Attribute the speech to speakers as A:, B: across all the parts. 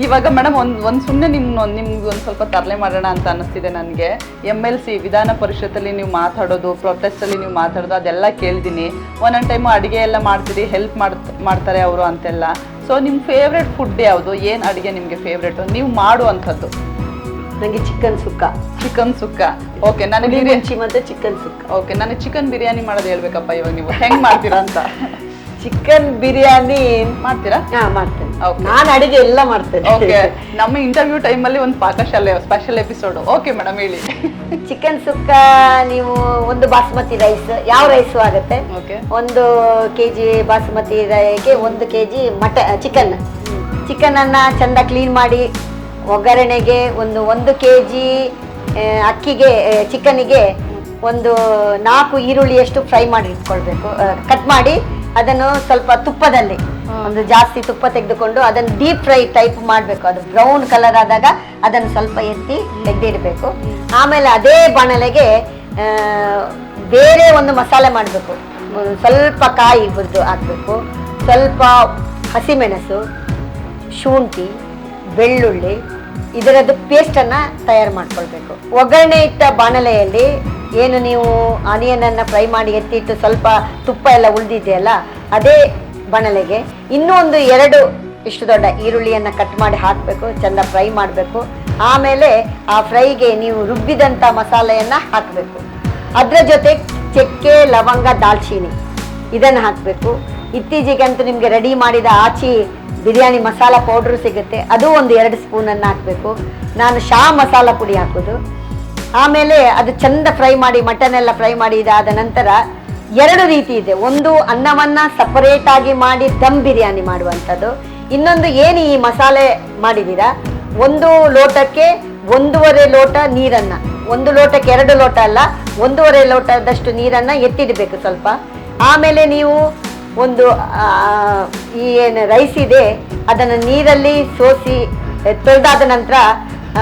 A: ಇವಾಗ ಮೇಡಮ್ ಒಂದ್ ಒಂದ್ ಸುಮ್ಮನೆ ನಿಮ್ ನಿಮ್ಗೆ ಒಂದ್ ಸ್ವಲ್ಪ ತರಲೆ ಮಾಡೋಣ ಅಂತ ಅನಿಸ್ತಿದೆ ನನಗೆ. ಎಂ ಎಲ್ ಸಿ ವಿಧಾನ ಪರಿಷತ್ತಲ್ಲಿ ನೀವು ಮಾತಾಡೋದು ಪ್ರೊಟೆಸ್ಟ್ ಅಲ್ಲಿ ನೀವು ಮಾತಾಡೋದು ಅದೆಲ್ಲ ಕೇಳಿದೀನಿ. ಒಂದೊಂದು ಟೈಮು ಅಡುಗೆ ಎಲ್ಲ ಮಾಡ್ತೀರಿ ಹೆಲ್ಪ್ ಮಾಡ್ತಾರೆ ಅವರು ಅಂತೆಲ್ಲ. ಸೊ ನಿಮ್ಮ ಫೇವ್ರೆಟ್ ಫುಡ್ ಯಾವುದು? ಏನು ಅಡುಗೆ ನಿಮಗೆ ಫೇವ್ರೇಟು ನೀವು ಮಾಡುವಂಥದ್ದು
B: ನನಗೆ chicken sukka.
A: Chicken sukka. Okay ನನಗೆ
B: ಮತ್ತೆ ಚಿಕನ್ ಸುಕ್ಕ.
A: ಓಕೆ ನನಗೆ ಚಿಕನ್ ಬಿರಿಯಾನಿ ಮಾಡೋದು ಹೇಳ್ಬೇಕಪ್ಪ ಇವಾಗ ನೀವು. ಹೆಂಗ್ ಮಾಡ್ತೀರಾ ಅಂತ?
B: ಚಿಕನ್ ಬಿರಿಯಾನಿ
A: ಮಾಡ್ತೀರಾ?
B: ಹಾ ಮಾಡ್ತೇನೆ. ನಾನು ಅಡಿಗೆ ಎಲ್ಲ ಮಾಡ್ತೇನೆ.
A: ಓಕೆ ನಮ್ಮ ಇಂಟರ್ವ್ಯೂ ಟೈಮಲ್ಲಿ ಒಂದು ಪಾಕಶಾಲೆ ಸ್ಪೆಷಲ್ ಎಪಿಸೋಡ್ ಓಕೆ ಮೇಡಮ್ ಹೇಳಿ.
B: ಚಿಕನ್ ಸುಕ್ಕ ನೀವು ಒಂದು ಬಾಸುಮತಿ ರೈಸ್ ಯಾವ ರೈಸು ಆಗುತ್ತೆ?
A: ಓಕೆ
B: ಒಂದು ಕೆ ಜಿ ಬಾಸುಮತಿ ರೈಗೆ ಒಂದು ಕೆ ಜಿ ಮಟ ಚಿಕನ್. ಚಿಕನನ್ನು ಚೆಂದ ಕ್ಲೀನ್ ಮಾಡಿ ಒಗ್ಗರಣೆಗೆ ಒಂದು ಒಂದು ಕೆ ಜಿ ಅಕ್ಕಿಗೆ ಚಿಕನಿಗೆ ಒಂದು ನಾಲ್ಕು ಈರುಳ್ಳಿಯಷ್ಟು ಫ್ರೈ ಮಾಡಿ ಇಟ್ಕೊಳ್ಬೇಕು. ಕಟ್ ಮಾಡಿ ಅದನ್ನು ಸ್ವಲ್ಪ ತುಪ್ಪದಲ್ಲಿ ಒಂದು ಜಾಸ್ತಿ ತುಪ್ಪ ತೆಗೆದುಕೊಂಡು ಅದನ್ನು ಡೀಪ್ ಫ್ರೈ ಟೈಪ್ ಮಾಡಬೇಕು. ಅದು ಬ್ರೌನ್ ಕಲರ್ ಆದಾಗ ಅದನ್ನು ಸ್ವಲ್ಪ ಎತ್ತಿ ತೆಗೆದಿಡಬೇಕು. ಆಮೇಲೆ ಅದೇ ಬಾಣಲೆಗೆ ಬೇರೆ ಒಂದು ಮಸಾಲೆ ಮಾಡಬೇಕು. ಸ್ವಲ್ಪ ಕಾಯಿ ಹುರಿದು ಹಾಕಬೇಕು. ಸ್ವಲ್ಪ ಹಸಿಮೆಣಸು ಶುಂಠಿ ಬೆಳ್ಳುಳ್ಳಿ ಇದರದ್ದು ಪೇಸ್ಟನ್ನು ತಯಾರು ಮಾಡ್ಕೊಳ್ಬೇಕು. ಒಗ್ಗರಣೆ ಇಟ್ಟ ಬಾಣಲೆಯಲ್ಲಿ ಏನು ನೀವು ಆನಿಯನನ್ನು ಫ್ರೈ ಮಾಡಿ ಎತ್ತಿಟ್ಟು ಸ್ವಲ್ಪ ತುಪ್ಪ ಎಲ್ಲ ಉಳಿದಿದೆಯಲ್ಲ, ಅದೇ ಬಾಣಲೆಗೆ ಇನ್ನೂ ಎರಡು ಇಷ್ಟು ದೊಡ್ಡ ಈರುಳ್ಳಿಯನ್ನು ಕಟ್ ಮಾಡಿ ಹಾಕಬೇಕು, ಚೆಂದ ಫ್ರೈ ಮಾಡಬೇಕು. ಆಮೇಲೆ ಆ ಫ್ರೈಗೆ ನೀವು ರುಬ್ಬಿದಂಥ ಮಸಾಲೆಯನ್ನು ಹಾಕಬೇಕು. ಅದರ ಜೊತೆ ಚಕ್ಕೆ, ಲವಂಗ, ದಾಲ್ಚೀನಿ ಇದನ್ನು ಹಾಕಬೇಕು. ಇತ್ತೀಚೆಗಂತೂ ನಿಮಗೆ ರೆಡಿ ಮಾಡಿದ ಆಚಿ ಬಿರಿಯಾನಿ ಮಸಾಲ ಪೌಡ್ರ್ ಸಿಗುತ್ತೆ. ಅದು ಒಂದು ಎರಡು ಸ್ಪೂನನ್ನು ಹಾಕಬೇಕು. ನಾನು ಶಾ ಮಸಾಲ ಪುಡಿ ಹಾಕೋದು. ಆಮೇಲೆ ಅದು ಚಂದ ಫ್ರೈ ಮಾಡಿ ಮಟನ್ ಎಲ್ಲ ಫ್ರೈ ಮಾಡಿ ಇದಾದ ನಂತರ ಎರಡು ರೀತಿ ಇದೆ. ಒಂದು ಅನ್ನವನ್ನು ಸಪರೇಟ್ ಆಗಿ ಮಾಡಿ ದಮ್ ಬಿರಿಯಾನಿ ಮಾಡುವಂಥದ್ದು. ಇನ್ನೊಂದು ಏನು ಈ ಮಸಾಲೆ ಮಾಡಿದ್ದೀರಾ? ಒಂದು ಲೋಟಕ್ಕೆ ಒಂದೂವರೆ ಲೋಟ ನೀರನ್ನು. ಒಂದು ಲೋಟಕ್ಕೆ ಎರಡು ಲೋಟ ಅಲ್ಲ, ಒಂದೂವರೆ ಲೋಟದಷ್ಟು ನೀರನ್ನು ಎತ್ತಿಡಬೇಕು ಸ್ವಲ್ಪ. ಆಮೇಲೆ ನೀವು ಒಂದು ಈ ಏನು ರೈಸ್ ಇದೆ, ಅದನ್ನು ನೀರಲ್ಲಿ ಸೋಸಿ ತೊಳೆದಾದ ನಂತರ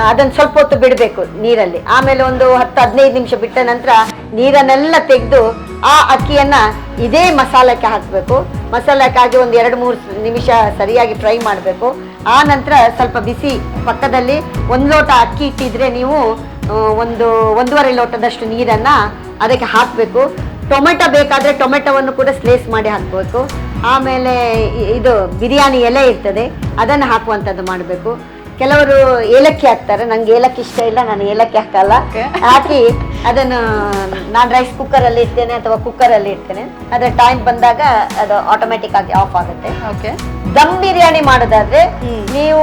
B: ಅದನ್ನು ಸ್ವಲ್ಪ ಹೊತ್ತು ಬಿಡಬೇಕು ನೀರಲ್ಲಿ. ಆಮೇಲೆ ಒಂದು ಹತ್ತು, ಹದಿನೈದು ನಿಮಿಷ ಬಿಟ್ಟ ನಂತರ ನೀರನ್ನೆಲ್ಲ ತೆಗೆದು ಆ ಅಕ್ಕಿಯನ್ನು ಇದೇ ಮಸಾಲಕ್ಕೆ ಹಾಕಬೇಕು. ಮಸಾಲಕ್ಕೆ ಹಾಕಿ ಒಂದು ಎರಡು, ಮೂರು ನಿಮಿಷ ಸರಿಯಾಗಿ ಫ್ರೈ ಮಾಡಬೇಕು. ಆ ನಂತರ ಸ್ವಲ್ಪ ಬಿಸಿ ಪಕ್ಕದಲ್ಲಿ ಒಂದು ಲೋಟ ಅಕ್ಕಿ ಇಟ್ಟಿದ್ರೆ ನೀವು ಒಂದು, ಒಂದೂವರೆ ಲೋಟದಷ್ಟು ನೀರನ್ನು ಅದಕ್ಕೆ ಹಾಕಬೇಕು. ಟೊಮೆಟೊ ಬೇಕಾದರೆ ಟೊಮೆಟೊವನ್ನು ಕೂಡ ಸ್ಲೇಸ್ ಮಾಡಿ ಹಾಕಬೇಕು. ಆಮೇಲೆ ಇದು ಬಿರಿಯಾನಿ ಎಲೆ ಇರ್ತದೆ, ಅದನ್ನು ಹಾಕುವಂಥದ್ದು ಮಾಡಬೇಕು. ಕೆಲವರು ಏಲಕ್ಕಿ ಹಾಕ್ತಾರೆ. ನಂಗೆ ಏಲಕ್ಕಿ ಇಷ್ಟ ಇಲ್ಲ ನಾನು ಏಲಕ್ಕಿ ಹಾಕಲ್ಲ. ಹಾಕಿ ಅದನ್ನು ನಾನು ರೈಸ್ ಕುಕ್ಕರಲ್ಲಿ ಇಡ್ತೇನೆ ಅಥವಾ ಕುಕ್ಕರಲ್ಲಿ ಇಡ್ತೇನೆ. ಅದರ ಟೈಮ್ ಬಂದಾಗ ಅದು ಆಟೋಮೆಟಿಕ್ ಆಗಿ ಆಫ್ ಆಗುತ್ತೆ.
A: ಓಕೆ
B: ದಮ್ ಬಿರಿಯಾನಿ ಮಾಡೋದಾದ್ರೆ ನೀವು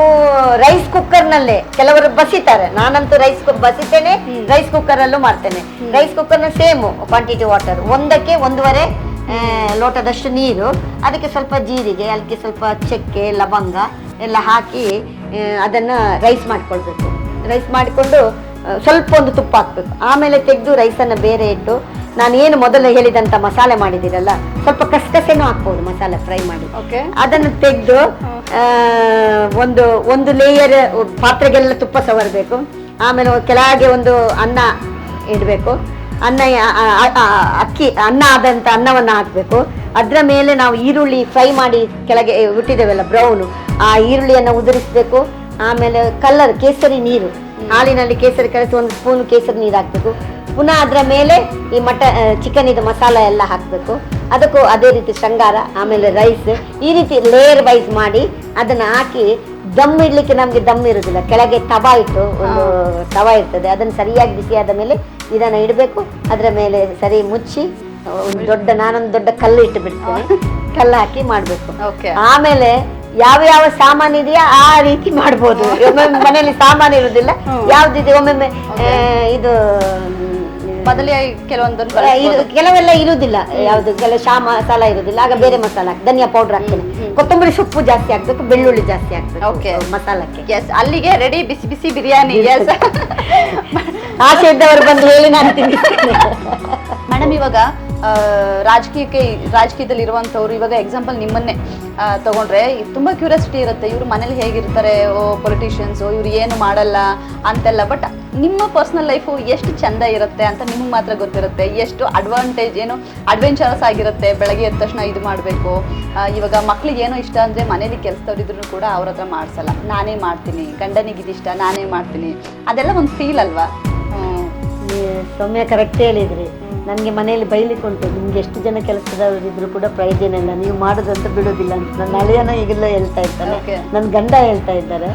B: ರೈಸ್ ಕುಕ್ಕರ್ ನಲ್ಲೇ ಕೆಲವರು ಬಸಿತಾರೆ. ನಾನಂತೂ ರೈಸ್ ಬಸಿತೇನೆ ರೈಸ್ ಕುಕ್ಕರ್ ಅಲ್ಲೂ ಮಾಡ್ತೇನೆ. ರೈಸ್ ಕುಕ್ಕರ್ನ ಸೇಮ್ ಕ್ವಾಂಟಿಟಿ ವಾಟರ್ ಒಂದಕ್ಕೆ ಒಂದೂವರೆ ಲೋಟದಷ್ಟು ನೀರು ಅದಕ್ಕೆ ಸ್ವಲ್ಪ ಜೀರಿಗೆ ಅದಕ್ಕೆ ಸ್ವಲ್ಪ ಚಕ್ಕೆ ಲವಂಗ ಎಲ್ಲ ಹಾಕಿ ಅದನ್ನು ರೈಸ್ ಮಾಡಿಕೊಳ್ಬೇಕು. ರೈಸ್ ಮಾಡಿಕೊಂಡು ಸ್ವಲ್ಪ ಒಂದು ತುಪ್ಪ ಹಾಕ್ಬೇಕು. ಆಮೇಲೆ ತೆಗೆದು ರೈಸನ್ನು ಬೇರೆ ಇಟ್ಟು ನಾನು ಏನು ಮೊದಲು ಹೇಳಿದಂಥ ಮಸಾಲೆ ಮಾಡಿದ್ದೀರಲ್ಲ ಸ್ವಲ್ಪ ಕಸಕಸೆನೂ ಹಾಕ್ಬೋದು ಮಸಾಲೆ ಫ್ರೈ ಮಾಡಿ.
A: ಓಕೆ
B: ಅದನ್ನು ತೆಗೆದು ಒಂದು ಒಂದು ಲೇಯರ್ ಪಾತ್ರೆಗೆಲ್ಲ ತುಪ್ಪ ಸವರಬೇಕು. ಆಮೇಲೆ ಕೆಳಗೆ ಒಂದು ಅನ್ನ ಇಡಬೇಕು. ಅನ್ನ ಅಕ್ಕಿ, ಅನ್ನ ಆದಂಥ ಅನ್ನವನ್ನು ಹಾಕಬೇಕು. ಅದರ ಮೇಲೆ ನಾವು ಈರುಳ್ಳಿ ಫ್ರೈ ಮಾಡಿ ಕೆಳಗೆ ಹುಟ್ಟಿದ್ದೇವಲ್ಲ ಬ್ರೌನು ಆ ಈರುಳ್ಳಿಯನ್ನು ಉದುರಿಸಬೇಕು. ಆಮೇಲೆ ಕಲ್ಲರ್ ಕೇಸರಿ ನೀರು. ಹಾಲಿನಲ್ಲಿ ಕೇಸರಿ ಕಲಸಿ ಒಂದು ಸ್ಪೂನ್ ಕೇಸರಿ ನೀರು ಹಾಕಬೇಕು. ಪುನಃ ಅದರ ಮೇಲೆ ಈ ಮಟ ಚಿಕನ್ ಇದು ಮಸಾಲ ಎಲ್ಲ ಹಾಕಬೇಕು. ಅದಕ್ಕೂ ಅದೇ ರೀತಿ ಶೃಂಗಾರ, ಆಮೇಲೆ ರೈಸ್ ಈ ರೀತಿ ಲೇಯರ್ ವೈಸ್ ಮಾಡಿ ಅದನ್ನು ಹಾಕಿ ದಮ್ ಇಡ್ಲಿಕ್ಕೆ ನಮಗೆ ದಮ್ ಇರುವುದಿಲ್ಲ ಕೆಳಗೆ ತವಾ ಇಟ್ಟು ಒಂದು ತವಾ ಇರ್ತದೆ. ಅದನ್ನು ಸರಿಯಾಗಿ ಬಿಸಿಯಾದ ಮೇಲೆ ಇದನ್ನ ಇಡಬೇಕು. ಅದರ ಮೇಲೆ ಸರಿ ಮುಚ್ಚಿ ಒಂದು ದೊಡ್ಡ ನಾನೊಂದು ದೊಡ್ಡ ಕಲ್ಲು ಇಟ್ಟು ಬಿಡ್ತೇನೆ ಕಲ್ಲು ಹಾಕಿ ಮಾಡಬೇಕು. ಆಮೇಲೆ ಯಾವ ಯಾವ ಸಾಮಾನು ಇದೆಯಾ ಆ ರೀತಿ ಮಾಡ್ಬೋದು. ಒಮ್ಮೊಮ್ಮೆ ಮನೆಯಲ್ಲಿ ಸಾಮಾನು ಇರುವುದಿಲ್ಲ. ಯಾವ್ದಿದೆ? ಒಮ್ಮೊಮ್ಮೆ ಇದು
A: ಮೊದಲೇ
B: ಕೆಲವೊಂದು ಕೆಲವೆಲ್ಲ ಇರುವುದಿಲ್ಲ ಯಾವ್ದು ಕೆಲ ಶಾ ಮಸಾಲ ಇರುವುದಿಲ್ಲ ಆಗ ಬೇರೆ ಮಸಾಲ ಹಾಕಿ ಧನಿಯಾ ಪೌಡರ್ ಹಾಕ್ತೇನೆ. ಕೊತ್ತಂಬರಿ ಸೊಪ್ಪು ಜಾಸ್ತಿ ಹಾಕ್ಬೇಕು ಬೆಳ್ಳುಳ್ಳಿ ಜಾಸ್ತಿ. ಹಾಕ್ಬೇಕು ಮಸಾಲಕ್ಕೆ.
A: ಎಸ್ ಅಲ್ಲಿಗೆ ರೆಡಿ ಬಿಸಿ ಬಿಸಿ ಬಿರಿಯಾನಿ ಎಸ್
B: ಆಸೆ ಇದ್ದವರು ಬಂದು ಹೇಳಿ ನಾನು ತಿಂಡಿ
A: ಮೇಡಮ್ ಇವಾಗ
C: ರಾಜಕೀಯಕ್ಕೆ ರಾಜಕೀಯದಲ್ಲಿ ಇರುವಂಥವ್ರು ಇವಾಗ ಎಕ್ಸಾಂಪಲ್ ನಿಮ್ಮನ್ನೇ ತಗೊಂಡ್ರೆ ತುಂಬ ಕ್ಯೂರಿಯಾಸಿಟಿ ಇರುತ್ತೆ, ಇವರು ಮನೇಲಿ ಹೇಗಿರ್ತಾರೆ, ಓ ಪೊಲಿಟಿಷಿಯನ್ಸು ಇವ್ರು ಏನು ಮಾಡಲ್ಲ ಅಂತೆಲ್ಲ ಬಟ್ ನಿಮ್ಮ ಪರ್ಸ್ನಲ್ ಲೈಫು ಎಷ್ಟು ಚಂದ ಇರುತ್ತೆ ಅಂತ ನಿಮ್ಗೆ ಮಾತ್ರ ಗೊತ್ತಿರುತ್ತೆ, ಎಷ್ಟು ಅಡ್ವಾಂಟೇಜ್ ಏನು ಅಡ್ವೆಂಚರಸ್ ಆಗಿರುತ್ತೆ ಬೆಳಗ್ಗೆ ಎದ್ದ ತಕ್ಷಣ ಇದು ಮಾಡಬೇಕು ಇವಾಗ ಮಕ್ಳಿಗೆ ಏನೋ ಇಷ್ಟ ಅಂದರೆ ಮನೇಲಿ ಕೆಲಸದವ್ರಿದ್ರು ಕೂಡ ಅವ್ರ ಹತ್ರ ಮಾಡಿಸಲ್ಲ, ನಾನೇ ಮಾಡ್ತೀನಿ, ಗಂಡನಿಗೆ ಇದಿಷ್ಟ, ನಾನೇ ಮಾಡ್ತೀನಿ, ಅದೆಲ್ಲ ಒಂದು ಫೀಲ್ ಅಲ್ವಾ.
B: ಸೌಮ್ಯ ಕರೆಕ್ಟ್ ಹೇಳಿದ್ರಿ ನನಗೆ ಮನೆಯಲ್ಲಿ ಬೈಲಿಕ್ಕುಂಟು ನಿಮ್ಗೆ ಎಷ್ಟು ಜನ ಕೆಲಸದವರು ಇದ್ರು ಕೂಡ ಪ್ರಯೋಜನ ಇಲ್ಲ. ನೀವು ಮಾಡೋದಂತ ಬಿಡೋದಿಲ್ಲ ಅಂತ. ನನ್ನ ಅಳಿಯನ ಈಗೆಲ್ಲ ಹೇಳ್ತಾ ಇರ್ತಾನೆ. ನನ್ನ ಗಂಡ ಹೇಳ್ತಾ ಇದ್ದಾರೆ.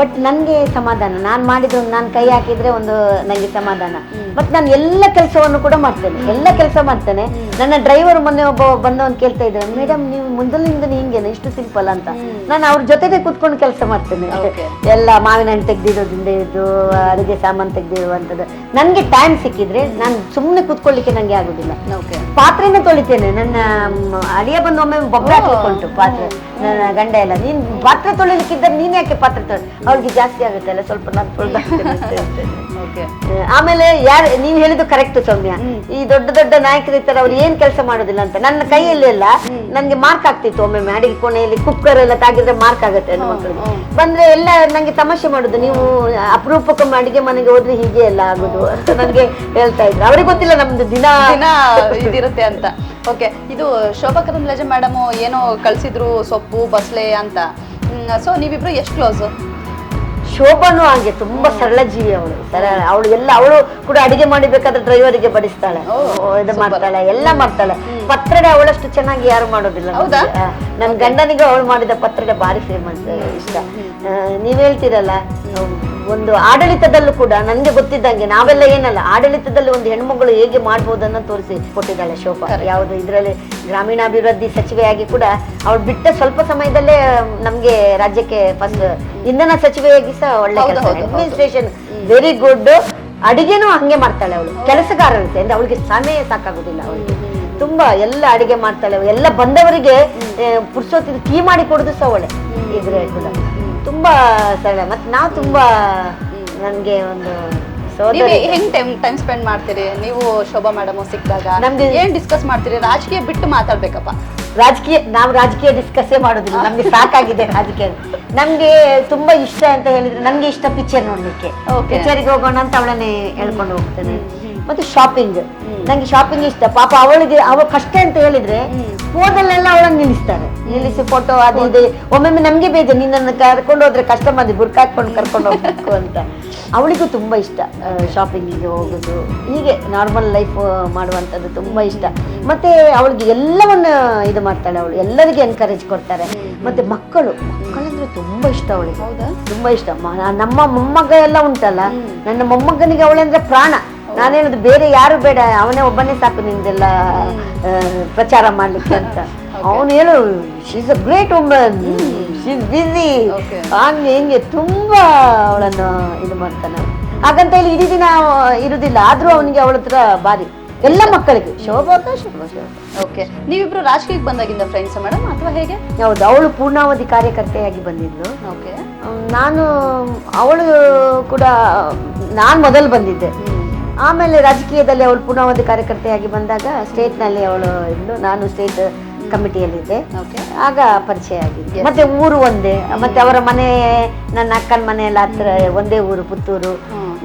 B: ಬಟ್ ನನಗೆ ಸಮಾಧಾನ. ನಾನು ಮಾಡಿದ್ರು ನಾನು ಕೈ ಹಾಕಿದ್ರೆ ಒಂದು ನನಗೆ ಸಮಾಧಾನ. ಬಟ್ ನಾನು ಎಲ್ಲ ಕೆಲಸವನ್ನು ಕೂಡ ಮಾಡ್ತೇನೆ. ಎಲ್ಲ ಕೆಲಸ ಮಾಡ್ತೇನೆ. ನನ್ನ ಡ್ರೈವರ್ ಮೊನ್ನೆ ಒಬ್ಬ ಬಂದವನು ಕೇಳ್ತಾ ಇದ್ದಾರೆ ಮೇಡಮ್ ನೀವು ಮುಂದಲಿಂದ ಹಿಂಗೇನೆ? ಇಷ್ಟು ಸಿಂಪಲ್ ಅಂತ. ನಾನು ಅವ್ರ ಜೊತೆಗೆ ಕುತ್ಕೊಂಡು ಕೆಲಸ ಮಾಡ್ತೇನೆ. ಎಲ್ಲ ಮಾವಿನ ಹಣ್ಣು ತೆಗ್ದಿರೋದ್ರಿಂದ ಇದ್ದು ಅಡುಗೆ ಸಾಮಾನು ತೆಗ್ದಿರುವಂಥದ್ದು. ನನಗೆ ಟೈಮ್ ಸಿಕ್ಕಿದ್ರೆ ನಾನು ಸುಮ್ಮನೆ ಕೂತ್ಕೊಳ್ಳಿಕ್ಕೆ ನನಗೆ ಆಗೋದಿಲ್ಲ. ಪಾತ್ರೆನ ತೊಳಿತೇನೆ. ನನ್ನ ಅಡಿಗೆ ಅಳಿಯ ಬಂದು ಒಮ್ಮೆ ಬೊಬ್ಬರ ಹಾಕಿಕೊಂಡು ಪಾತ್ರೆ ನನ್ನ ಗಂಡ ಎಲ್ಲ. ನೀನ್ ಪಾತ್ರೆ ತೊಳಿಲಿಕ್ಕಿದ್ದರೆ ನೀನ್ ಯಾಕೆ ಪಾತ್ರೆ ತೊಳಿ? ಅವ್ರಿಗೆ ಜಾಸ್ತಿ ಆಗುತ್ತೆ ಅಲ್ಲ ಸ್ವಲ್ಪ ನಾನು ತೊಳೆದ ಆಮೇಲೆ ಯಾರು ನೀವ್ ಹೇಳಿದ್ದು ಕರೆಕ್ಟ್ ಸೌಮ್ಯ. ಈ ದೊಡ್ಡ ದೊಡ್ಡ ನಾಯಕರು ಇರ್ತಾರೆ ಅವ್ರು ಏನ್ ಕೆಲಸ ಮಾಡೋದಿಲ್ಲ ಅಂತ. ನನ್ನ ಕೈಯಲ್ಲಿ ಎಲ್ಲ ನನ್ಗೆ ಮಾರ್ಕ್ ಆಗ್ತಿತ್ತು ಒಮ್ಮೆ ಅಡಿಗೆ ಕೋಣೆಯಲ್ಲಿ ಕುಕ್ಕರ್ ಎಲ್ಲ ತಾಗಿದ್ರೆ ಮಾರ್ಕ್ ಆಗುತ್ತೆ ಹೆಣ್ಣು ಮಕ್ಕಳಿಗೆ ಬಂದ್ರೆ ಎಲ್ಲ ನಂಗೆ ತಮಾಷೆ ಮಾಡುದು. ನೀವು ಅಪರೂಪಕ್ಕೊಮ್ಮೆ ಅಡಿಗೆ ಮನೆಗೆ ಹೋದ್ರೆ ಹೀಗೆ ಎಲ್ಲ ಆಗುದು. ಅಂತ ನನಗೆ ಹೇಳ್ತಾ ಇದ್ರು. ಅವ್ರಿಗೆ ಗೊತ್ತಿಲ್ಲ ನಮ್ದು ದಿನ.
C: ದಿನ ಇದಿರುತ್ತೆ ಅಂತ. ಓಕೆ ಇದು ಶೋಭಾ ಕರಂದ್ಲಾಜೆ ಮೇಡಮ್ ಏನೋ ಕಳ್ಸಿದ್ರು ಸೊಪ್ಪು ಬಸ್ಲೆ ಅಂತ. ಸೊ ನೀವಿಬ್ರು ಎಷ್ಟು ಕ್ಲೋಸು
B: ಶೋಭಾನು ಹಾಗೆ ತುಂಬಾ ಸರಳ ಜೀವಿ ಅವಳು. ಸರಳ. ಅವಳು ಎಲ್ಲ ಅವಳು ಕೂಡ ಅಡಿಗೆ ಮಾಡಿಬೇಕಾದ್ರೆ ಡ್ರೈವರಿಗೆ ಬಡಿಸ್ತಾಳೆ. ಇದು ಮಾಡ್ತಾಳೆ ಎಲ್ಲ ಮಾಡ್ತಾಳೆ. ಪತ್ರಡೆ ಅವಳಷ್ಟು ಚೆನ್ನಾಗಿ ಯಾರು ಮಾಡೋದಿಲ್ಲ
C: ಹೌದಾ?
B: ನಮ್ಗೆ. ನನ್ ಗಂಡನಿಗೆ ಅವಳು ಮಾಡಿದ ಪತ್ರಡೆ ಬಾರಿ ಫೇಮಸ್ ಇಷ್ಟ. ನೀವ್ ಹೇಳ್ತೀರಲ್ಲ? ಒಂದು ಆಡಳಿತದಲ್ಲೂ ಕೂಡ ನನ್ಗೆ ಗೊತ್ತಿದ್ದಂಗೆ ನಾವೆಲ್ಲ ಏನಲ್ಲ ಆಡಳಿತದಲ್ಲಿ ಒಂದು ಹೆಣ್ಮಗಳು ಹೇಗೆ ಮಾಡ್ಬೋದನ್ನ ತೋರಿಸಿ ಕೊಟ್ಟಿದ್ದಾಳೆ ಶೋಭಾ ಯಾವುದು ಇದರಲ್ಲಿ ಗ್ರಾಮೀಣಾಭಿವೃದ್ಧಿ ಸಚಿವೆಯಾಗಿ ಕೂಡ ಅವಳು ಬಿಟ್ಟ ಸ್ವಲ್ಪ ಸಮಯದಲ್ಲೇ ನಮ್ಗೆ ರಾಜ್ಯಕ್ಕೆ ಫಸ್ಟ್ ಇಂಧನ ಸಚಿವೆಯಾಗಿ ಸಹ ಒಳ್ಳೆ. ಅಡ್ಮಿನಿಸ್ಟ್ರೇಷನ್ ವೆರಿ ಗುಡ್ ಅಡಿಗೆನೂ ಹಂಗೆ ಮಾಡ್ತಾಳೆ ಅವಳು. ಕೆಲಸಗಾರರಂತೆ ಅಂದ್ರೆ ಅವಳಿಗೆ ಸಮಯ ಸಾಕಾಗುದಿಲ್ಲ ಅವಳಿಗೆ. ತುಂಬಾ ಎಲ್ಲ ಅಡಿಗೆ ಮಾಡ್ತಾಳೆ ಎಲ್ಲ ಬಂದವರಿಗೆ ಪುರ್ಸೋತಿ ಟೀ ಮಾಡಿ ಕೊಡುದು ಸಹ ಒಳ್ಳೆ. ಇದ್ರೆ ಕೂಡ. ತುಂಬಾ ಸರಳ ಮತ್ತೆ ನಾವು ತುಂಬಾ ನನ್ಗೆ ಒಂದು
C: ಹೆಂಗ್ ಟೈಮ್ ಟೈಮ್ ಸ್ಪೆಂಡ್ ಮಾಡ್ತೀರಿ? ನೀವು ಶೋಭಾ ಮೇಡಮ್ ಸಿಕ್ಕಿದಾಗ
B: ನಮ್ದು-
C: ಏನ್ ಡಿಸ್ಕಸ್ ಮಾಡ್ತೀರಿ? ರಾಜಕೀಯ ಬಿಟ್ಟು ಮಾತಾಡ್ಬೇಕಪ್ಪ.
B: ರಾಜಕೀಯ ನಾವು ರಾಜಕೀಯ ಡಿಸ್ಕಸ್ಸೇ ಮಾಡೋದಿಲ್ಲ. ನಮ್ಗೆ ಸಾಕಾಗಿದೆ ರಾಜಕೀಯ. ನಮ್ಗೆ ತುಂಬಾ ಇಷ್ಟ ಅಂತ ಹೇಳಿದ್ರೆ ನನ್ಗೆ ಇಷ್ಟ ಪಿಕ್ಚರ್ ನೋಡ್ಲಿಕ್ಕೆ. ಪಿಕ್ಚರ್ಗೆ ಹೋಗೋಣ ಅಂತ ಅವಳನ್ನೇ ಹೇಳ್ಕೊಂಡು ಹೋಗ್ತೇನೆ. ಮತ್ತೆ ಶಾಪಿಂಗ್ ನಂಗೆ ಶಾಪಿಂಗ್ ಇಷ್ಟ. ಪಾಪ ಅವಳಿಗೆ ಅವಳು ಕಷ್ಟ ಅಂತ ಹೇಳಿದ್ರೆ ಹೋದಲ್ಲೆಲ್ಲ ಅವಳನ್ನು ನಿಲ್ಲಿಸ್ತಾರೆ. ನಿಲ್ಲಿಸಿ ಫೋಟೋ ಅದು ಇದೆ. ಒಮ್ಮೊಮ್ಮೆ ನಮ್ಗೆ ಬೇಜ ನಿನ್ನನ್ನು ಕರ್ಕೊಂಡು ಹೋದ್ರೆ ಕಷ್ಟ ಮಾಡಿ ಬುರ್ಕ ಹಾಕೊಂಡು ಕರ್ಕೊಂಡು ಹೋಗ್ಬೇಕು ಅಂತ. ಅವಳಿಗೂ ತುಂಬ ಇಷ್ಟ ಶಾಪಿಂಗಿಗೆ ಹೋಗೋದು. ಹೀಗೆ ನಾರ್ಮಲ್ ಲೈಫ್ ಮಾಡುವಂಥದ್ದು ತುಂಬಾ ಇಷ್ಟ. ಮತ್ತೆ ಅವಳಿಗೆ ಎಲ್ಲವನ್ನ ಇದು ಮಾಡ್ತಾಳೆ ಅವಳು ಎಲ್ಲರಿಗೆ ಎನ್ಕರೇಜ್ ಕೊಡ್ತಾರೆ. ಮತ್ತೆ ಮಕ್ಕಳು ಮಕ್ಕಳಂದ್ರೆ ತುಂಬಾ ಇಷ್ಟ ಅವಳಿಗೆ.
C: ಹೌದಾ?
B: ತುಂಬಾ ಇಷ್ಟ. ನಮ್ಮ ಮೊಮ್ಮಗ ಎಲ್ಲ ಉಂಟಲ್ಲ ನನ್ನ ಮೊಮ್ಮಗನಿಗೆ ಅವಳಂದ್ರೆ ಪ್ರಾಣ. ನಾನೇನದು ಬೇರೆ ಯಾರು ಬೇಡ ಅವನೇ ಒಬ್ಬನೇ ಸಾಕು ನಿಂದೆಲ್ಲ ಪ್ರಚಾರ ಮಾಡ್ಲಿಕ್ಕೆ ಅಂತ. ಅವನು ಏನು she's a great woman she's busy
C: ಆಮೇಲೆ
B: ಹೆಂಗೆ ತುಂಬ ಅವಳನ್ನು ಇದು ಮಾಡ್ತಾನೆ. ಹಾಗಂತ ಹೇಳಿ ಇಡೀ ದಿನ ಇರುವುದಿಲ್ಲ ಆದರೂ ಅವನಿಗೆ ಅವಳ ಹತ್ರ ಬಾರಿ ಎಲ್ಲ ಮಕ್ಕಳಿಗೆ. ಶೋಭಾ ಶೋಭಾ ಶೋಭಾ.
C: ಓಕೆ ನೀವಿಬ್ರು ರಾಜಕೀಯಕ್ಕೆ ಬಂದಾಗಿಂದ ಫ್ರೆಂಡ್ಸ್ ಮೇಡಮ್ ಅಥವಾ ಹೇಗೆ?
B: ಹೌದು ಅವಳು ಪೂರ್ಣಾವಧಿ ಕಾರ್ಯಕರ್ತೆಯಾಗಿ ಬಂದಿದ್ಲು.
C: ಓಕೆ
B: ನಾನು ಅವಳು ಕೂಡ ನಾನು ಮೊದಲು ಬಂದಿದ್ದೆ. ಆಮೇಲೆ ರಾಜಕೀಯದಲ್ಲಿ ಅವಳು ಪೂರ್ಣಾವಧಿ ಕಾರ್ಯಕರ್ತೆಯಾಗಿ ಬಂದಾಗ ಸ್ಟೇಟ್ನಲ್ಲಿ ಅವಳು ಇದ್ಲು. ನಾನು ಸ್ಟೇಟ್ ಕಮಿಟಿಯಲ್ಲಿದ್ದೆ
C: ಓಕೆ
B: ಆಗ ಪರಿಚಯ ಆಗಿದೆ ಮತ್ತೆ ಊರು ಒಂದೇ. ಮತ್ತೆ ಅವರ ಮನೆ ನನ್ನ ಅಕ್ಕನ ಮನೆ ಎಲ್ಲ ಹತ್ರ ಒಂದೇ ಊರು ಪುತ್ತೂರು.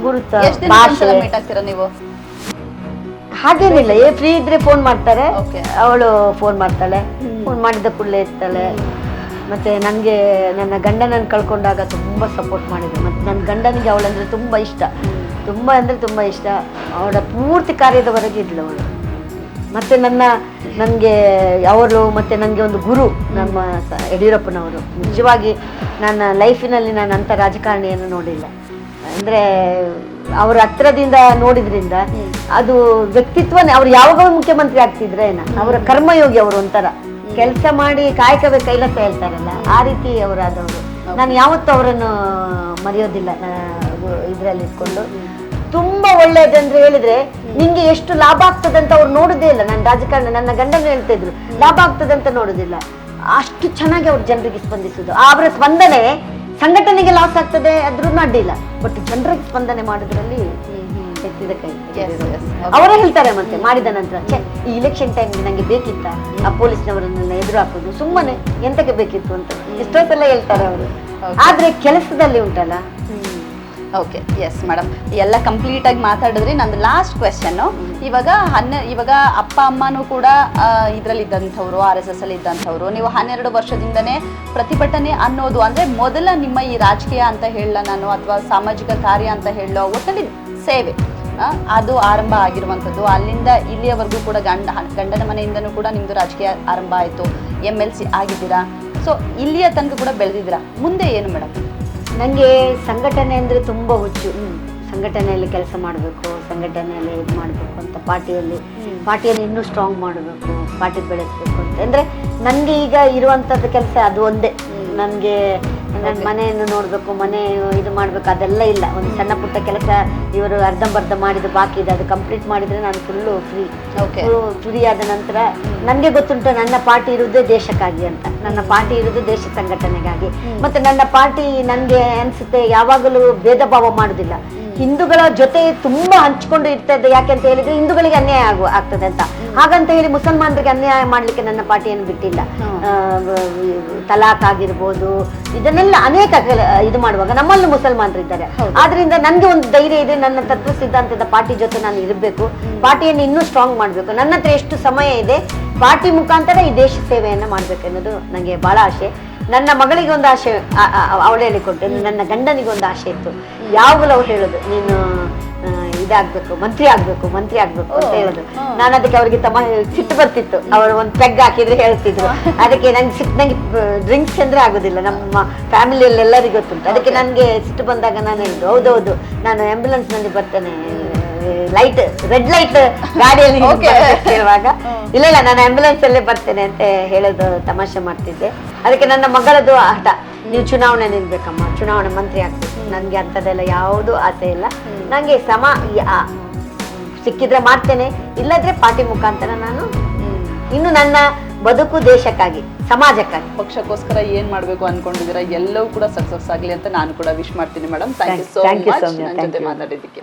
B: ಗುರುತ ಭಾಷೆ.
C: ನೀವು?
B: ಹಾಗೇನಿಲ್ಲ. ಏ ಫ್ರೀ ಇದ್ರೆ ಫೋನ್ ಮಾಡ್ತಾರೆ. ಅವಳು ಫೋನ್ ಮಾಡ್ತಾಳೆ. ಫೋನ್ ಮಾಡಿದ ಕೂಡಲೇ ಇರ್ತಾಳೆ. ಮತ್ತೆ ನನಗೆ ನನ್ನ ಗಂಡನನ್ನು ಕಳ್ಕೊಂಡಾಗ ತುಂಬ ಸಪೋರ್ಟ್ ಮಾಡಿದ್ರು ಮತ್ತೆ ನನ್ನ ಗಂಡನಿಗೆ ಅವಳಂದ್ರೆ ತುಂಬ ಇಷ್ಟ. ತುಂಬ ಅಂದರೆ ತುಂಬ ಇಷ್ಟ. ಅವಳ ಪೂರ್ತಿ ಕಾರ್ಯದವರೆಗೆ ಇದ್ಲು ಅವಳು. ಮತ್ತೆ ನನ್ನ ನನಗೆ ಅವರು ಮತ್ತು ನನಗೆ ಒಂದು ಗುರು ನಮ್ಮ ಯಡಿಯೂರಪ್ಪನವರು. ನಿಜವಾಗಿ ನನ್ನ ಲೈಫಿನಲ್ಲಿ ನಾನು ಅಂಥ ರಾಜಕಾರಣಿಯನ್ನು ನೋಡಿಲ್ಲ. ಅಂದರೆ ಅವರ ಹತ್ರದಿಂದ ನೋಡಿದ್ರಿಂದ ಅದು ವ್ಯಕ್ತಿತ್ವನೇ, ಅವ್ರು ಯಾವಾಗ ಮುಖ್ಯಮಂತ್ರಿ ಆಗ್ತಿದ್ರೆ ಅವರ ಕರ್ಮಯೋಗಿ ಅವರು ಒಂಥರ. ಕೆಲಸ ಮಾಡಿ ಕಾಯಕವೇ ಕೈಲಾಸ ಹೇಳ್ತಾರಲ್ಲ, ಆ ರೀತಿ ಅವರಾದವರು. ನಾನು ಯಾವತ್ತೂ ಅವರನ್ನು ಮರೆಯೋದಿಲ್ಲ ಇದರಲ್ಲಿ ಇಟ್ಕೊಂಡು ತುಂಬಾ ಒಳ್ಳೇದಂದ್ರೆ ಹೇಳಿದ್ರೆ ನಿಂಗೆ ಎಷ್ಟು ಲಾಭ ಆಗ್ತದೆ ಅಂತ ಅವ್ರು ನೋಡುದೇ ಇಲ್ಲ. ನನ್ನ ರಾಜಕಾರಣ ನನ್ನ ಗಂಡನ ಹೇಳ್ತಾ ಇದ್ರು ಲಾಭ ಆಗ್ತದೆ ಅಂತ ನೋಡುದಿಲ್ಲ. ಅಷ್ಟು ಚೆನ್ನಾಗಿ ಅವ್ರು ಜನರಿಗೆ ಸ್ಪಂದಿಸುದು. ಅವರ ಸ್ಪಂದನೆ ಸಂಘಟನೆಗೆ ಲಾಸ್ ಆಗ್ತದೆ ಅದ್ರೂ ಅಡ್ಡಿಲ್ಲ ಬಟ್ ಜನರಿಗೆ ಸ್ಪಂದನೆ ಮಾಡೋದ್ರಲ್ಲಿ ಎತ್ತಿದ ಕೈ. ಅವರೇ ಹೇಳ್ತಾರೆ ಮತ್ತೆ ಮಾಡಿದ ನಂತರ. ಛೆ ಈ ಇಲೆಕ್ಷನ್ ಟೈಮ್ ನಂಗೆ ಬೇಕಿತ್ತ? ಆ ಪೊಲೀಸ್ನವರನ್ನೆಲ್ಲ ಎದುರು ಹಾಕೋದು. ಸುಮ್ಮನೆ ಎಂತಕ್ಕೆ ಬೇಕಿತ್ತು ಅಂತ. ಎಷ್ಟೋ ಸಲ ಹೇಳ್ತಾರೆ ಅವರು. ಆದ್ರೆ ಕೆಲಸದಲ್ಲಿ ಉಂಟಲ್ಲ?
C: ಓಕೆ ಎಸ್ ಮೇಡಮ್ ಎಲ್ಲ ಕಂಪ್ಲೀಟ್ ಆಗಿ ಮಾತಾಡಿದ್ರಿ. ನಂದು ಲಾಸ್ಟ್ ಕ್ವೆಶನ್ ಇವಾಗ ಹನ್ನೆ, ಇವಾಗ ಅಪ್ಪ, ಅಮ್ಮನೂ ಕೂಡ ಇದರಲ್ಲಿ ಇದ್ದಂಥವ್ರು ಆರ್ ಎಸ್ ಎಸ್ ಅಲ್ಲಿ ಇದ್ದಂಥವ್ರು, ನೀವು ಹನ್ನೆರಡು ವರ್ಷದಿಂದನೇ ಪ್ರತಿಭಟನೆ ಅನ್ನೋದು ಅಂದ್ರೆ ಮೊದಲ ನಿಮ್ಮ ಈ ರಾಜಕೀಯ ಅಂತ ಹೇಳಲ್ಲ ನಾನು ಅಥವಾ ಸಾಮಾಜಿಕ ಕಾರ್ಯ ಅಂತ ಹೇಳೋ ಒಟ್ಟಲ್ಲಿ ಸೇವೆ ಅದು ಆರಂಭ ಆಗಿರುವಂಥದ್ದು. ಅಲ್ಲಿಂದ ಇಲ್ಲಿಯವರೆಗೂ ಕೂಡ ಗಂಡ, ಗಂಡನ ಮನೆಯಿಂದನೂ ಕೂಡ ನಿಮ್ಮದು ರಾಜಕೀಯ ಆರಂಭ ಆಯಿತು. ಎಂ ಎಲ್ ಸಿ ಆಗಿದ್ದೀರಾ? ಸೊ ಇಲ್ಲಿಯ ತನಕ ಕೂಡ ಬೆಳೆದಿದ್ದೀರಾ? ಮುಂದೆ ಏನು ಮೇಡಮ್
B: ನನಗೆ ಸಂಘಟನೆ ಅಂದರೆ ತುಂಬ ಹುಚ್ಚು. ಸಂಘಟನೆಯಲ್ಲಿ ಕೆಲಸ ಮಾಡಬೇಕು ಸಂಘಟನೆಯಲ್ಲಿ ಇದು ಮಾಡಬೇಕು ಅಂತ ಪಾರ್ಟಿಯಲ್ಲಿ ಪಾರ್ಟಿಯನ್ನು ಇನ್ನೂ ಸ್ಟ್ರಾಂಗ್ ಮಾಡಬೇಕು ಪಾರ್ಟಿ ಬೆಳೆಸಬೇಕು ಅಂತ. ಅಂದರೆ ನನಗೆ ಈಗ ಇರುವಂಥದ್ದು ಕೆಲಸ ಅದು ಒಂದೇ. ನನಗೆ ನನ್ನ ಮನೆಯನ್ನು ನೋಡಬೇಕು ಮನೆ ಇದು ಮಾಡಬೇಕು ಅದೆಲ್ಲ ಇಲ್ಲ. ಒಂದು ಸಣ್ಣ ಪುಟ್ಟ ಕೆಲಸ ಇವರು ಅರ್ಧಂಬರ್ಧ ಮಾಡಿದ ಬಾಕಿ ಇದೆ ಅದು ಕಂಪ್ಲೀಟ್ ಮಾಡಿದರೆ ನಾನು ಫುಲ್ಲು ಫ್ರೀ
C: ಓಕೆ
B: ಫ್ರೀ ಆದ ನಂತರ ನನಗೆ ಗೊತ್ತುಂಟು ನನ್ನ ಪಾರ್ಟಿ ಇರುವುದೇ ದೇಶಕ್ಕಾಗಿ ಅಂತ. ನನ್ನ ಪಾರ್ಟಿ ಇರುವುದು ದೇಶ ಸಂಘಟನೆಗಾಗಿ. ಮತ್ತು ನನ್ನ ಪಾರ್ಟಿ ನನಗೆ ಅನಿಸುತ್ತೆ ಯಾವಾಗಲೂ ಭೇದ ಭಾವ ಮಾಡುದಿಲ್ಲ ಹಿಂದೂಗಳ ಜೊತೆ ತುಂಬಾ ಹಂಚಿಕೊಂಡು ಇರ್ತದೆ ಯಾಕೆ ಅಂತ ಹೇಳಿದ್ರೆ ಹಿಂದೂಗಳಿಗೆ ಅನ್ಯಾಯ ಆಗು ಆಗ್ತದೆ ಅಂತ. ಹಾಗಂತ ಹೇಳಿ ಮುಸಲ್ಮಾನರಿಗೆ ಅನ್ಯಾಯ ಮಾಡ್ಲಿಕ್ಕೆ ನನ್ನ ಪಾರ್ಟಿಯನ್ನು ಬಿಟ್ಟಿಲ್ಲ. ತಲಾಖ್ ಆಗಿರ್ಬೋದು ಇದನ್ನೆಲ್ಲ ಅನೇಕ ಇದು ಮಾಡುವಾಗ ನಮ್ಮಲ್ಲೂ ಮುಸಲ್ಮಾನರು ಇದ್ದಾರೆ ಆದ್ರಿಂದ ನನ್ಗೆ ಒಂದು ಧೈರ್ಯ ಇದೆ ನನ್ನ ತತ್ವ ಸಿದ್ಧಾಂತದ ಪಾರ್ಟಿ ಜೊತೆ ನಾನು ಇರಬೇಕು. ಪಾರ್ಟಿಯನ್ನು ಇನ್ನೂ ಸ್ಟ್ರಾಂಗ್ ಮಾಡಬೇಕು. ನನ್ನ ಹತ್ರ ಎಷ್ಟು ಸಮಯ ಇದೆ ಪಾರ್ಟಿ ಮುಖಾಂತರ ಈ ದೇಶ ಸೇವೆಯನ್ನು ಮಾಡ್ಬೇಕು ಅನ್ನೋದು ನನಗೆ ಬಹಳ ಆಸೆ. ನನ್ನ ಮಗಳಿಗೆ ಒಂದು ಆಸೆ ಅವಳು ಹೇಳಿಕೊಟ್ಟೆ ನನ್ನ ಗಂಡನಿಗೆ ಒಂದು ಆಸೆ ಇತ್ತು. ಯಾವಾಗಲೂ ಅವ್ರು ಹೇಳೋದು ನೀನು ಇದಾಗ್ಬೇಕು ಮಂತ್ರಿ ಆಗ್ಬೇಕು ಮಂತ್ರಿ ಆಗ್ಬೇಕು ಅಂತ ಹೇಳೋದು. ನಾನು ಅದಕ್ಕೆ ಅವ್ರಿಗೆ ತಮ್ಮ ಸಿಟ್ಟು ಬರ್ತಿತ್ತು. ಅವರು ಒಂದು ಪೆಗ್ ಹಾಕಿದ್ರೆ ಹೇಳ್ತಿದ್ರು. ಅದಕ್ಕೆ ನಂಗೆ ಸಿಟ್ಟು ನಂಗೆ ಡ್ರಿಂಕ್ಸ್ ಅಂದ್ರೆ ಆಗೋದಿಲ್ಲ. ನಮ್ಮ ಫ್ಯಾಮಿಲಿಯಲ್ಲಿ ಎಲ್ಲರಿಗೂ ಗೊತ್ತುಂಟು. ಅದಕ್ಕೆ ನನಗೆ ಸಿಟ್ಟು ಬಂದಾಗ ನಾನು ಹೇಳಿದ್ದು ಹೌದೌದು ನಾನು ಆಂಬ್ಯುಲೆನ್ಸ್ನಲ್ಲಿ ಬರ್ತೇನೆ ಲೈಟ್ ರೆಡ್ ಲೈಟ್ ಗಾಡಿಯಲ್ಲಿ ಹೇಳುವಾಗ ಇಲ್ಲ ಇಲ್ಲ ನಾನು ಆಂಬ್ಯುಲೆನ್ಸ್ ಅಲ್ಲೇ ಬರ್ತೇನೆ ಅಂತ ಹೇಳೋದು ತಮಾಷೆ ಮಾಡ್ತಿದ್ದೆ. ಅದಕ್ಕೆ ನನ್ನ ಮಗಳದು ಆಟ. ನೀವು ಚುನಾವಣೆ ನಿಲ್ಬೇಕಮ್ಮ. ಚುನಾವಣೆ ಮಂತ್ರಿ ಆಗ್ಬೇಕು. ನನಗೆ ಅಂತದೆಲ್ಲ ಯಾವುದು ಆಸೆ ಇಲ್ಲ. ನನಗೆ ಸಮ ಸಿಕ್ಕಿದ್ರೆ ಮಾಡ್ತೇನೆ. ಇಲ್ಲದ್ರೆ ಪಾರ್ಟಿ ಮುಖಾಂತರ ನಾನು ಇನ್ನು ನನ್ನ ಬದುಕು ದೇಶಕ್ಕಾಗಿ ಸಮಾಜಕ್ಕಾಗಿ.
A: ಪಕ್ಷಕ್ಕೋಸ್ಕರ ಏನ್ ಮಾಡ್ಬೇಕು ಅನ್ಕೊಂಡಿದ್ದೀರಾ? ಎಲ್ಲವೂ ಕೂಡ ಸಕ್ಸಸ್ ಆಗ್ಲಿ ಅಂತ ನಾನು ಕೂಡ ವಿಶ್ ಮಾಡ್ತೀನಿ madam thank you so much
B: Soumya.
A: ನನ್ನ ಜೊತೆ ಮಾತಾಡಿದ್ದಕ್ಕೆ.